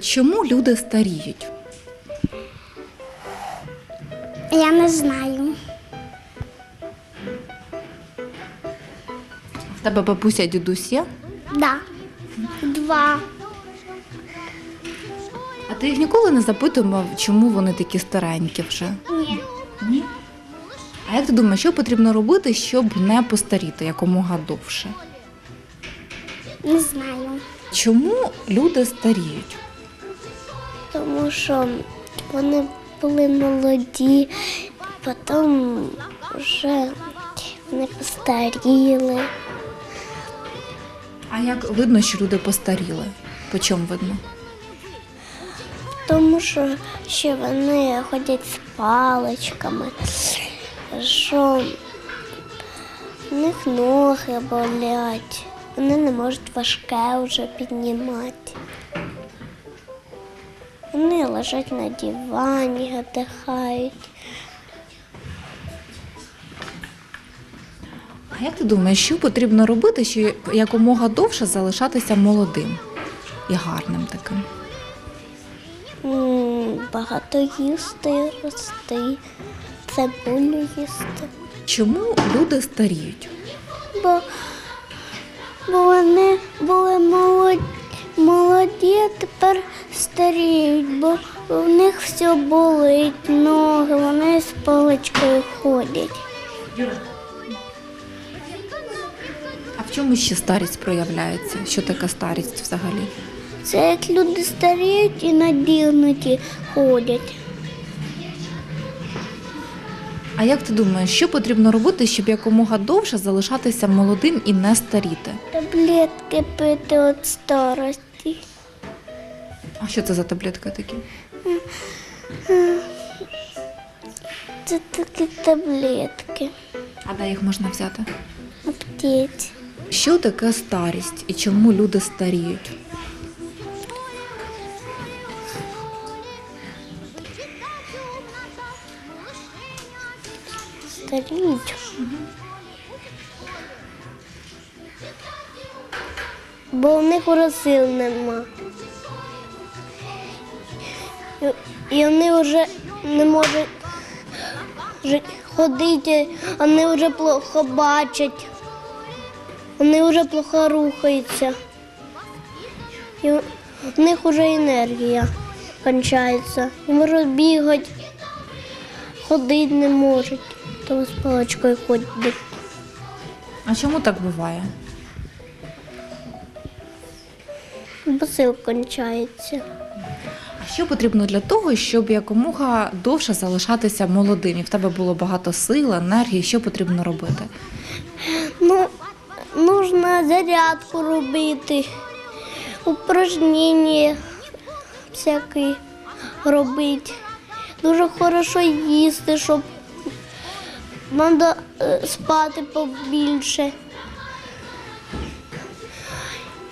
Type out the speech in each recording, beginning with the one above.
Чому люди старіють? Я не знаю. В тебе бабуся дідусь є? Да. Два. А ти їх ніколи не запитував, чому вони такі старенькі вже? Ні. Ні. А як ти думаєш, що потрібно робити, щоб не постаріти якомога довше? Не знаю. Чому люди старіють? Тому що вони були молоді, потім вже вони постаріли. А як видно, що люди постаріли? По чому видно? Тому що ще вони ходять з паличками, що в них ноги болять, вони не можуть важке вже піднімати. Вони лежать на дивані, віддихають. А як ти думаєш, що потрібно робити, щоб якомога довше залишатися молодим і гарним таким? Багато їсти, рости, цибулю їсти. Чому люди старіють? Бо, бо вони були молоді, молоді, а тепер старіють, бо в них все болить, ноги, вони з паличкою ходять. А в чому ще старість проявляється? Що таке старість взагалі? Це як люди старіють і надігнуті ходять. А як ти думаєш, що потрібно робити, щоб якомога довше залишатися молодим і не старіти? Таблетки пити від старості. А що це за таблетки такі? Це такі таблетки. А де їх можна взяти? Аптеці. Що таке старість і чому люди старіють? Старіють. Бо в них сил нема. І, вони вже не можуть ходити, вони вже плохо бачать, вони вже плохо рухаються. І в них вже енергія кончається. І можуть бігати, ходити не можуть, то з паличкою ходять. А чому так буває? Бо сил кончається. Що потрібно для того, щоб якомога довше залишатися молодим? І в тебе було багато сил, енергії. Що потрібно робити? Ну, нужно зарядку робити, упражнення всякі робити. Дуже хорошо їсти, щоб треба спати побільше.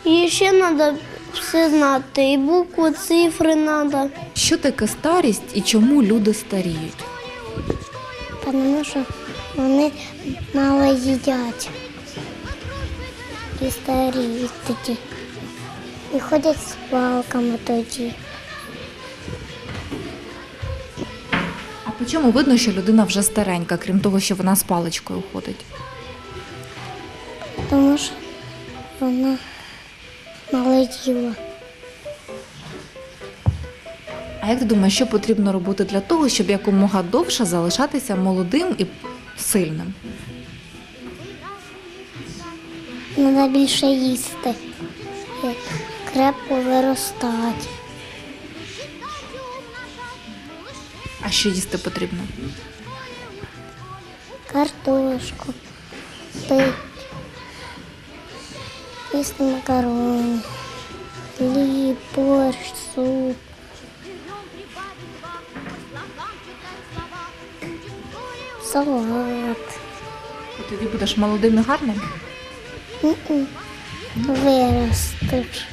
І ще треба все знати, і букви, цифри треба. Що таке старість і чому люди старіють? Тому що вони мало їдять і старіють тоді. І ходять з палками тоді. А по чому видно, що людина вже старенька, крім того, що вона з паличкою ходить? Тому що вона їла. А як ти думаєш, що потрібно робити для того, щоб якомога довше залишатися молодим і сильним? Треба більше їсти. Крепко виростати. А що їсти потрібно? Картошку, пити, їсти макарони, хліб, борщ, суп. Салат. Ти тоді будеш молодим і гарним? Виростеш.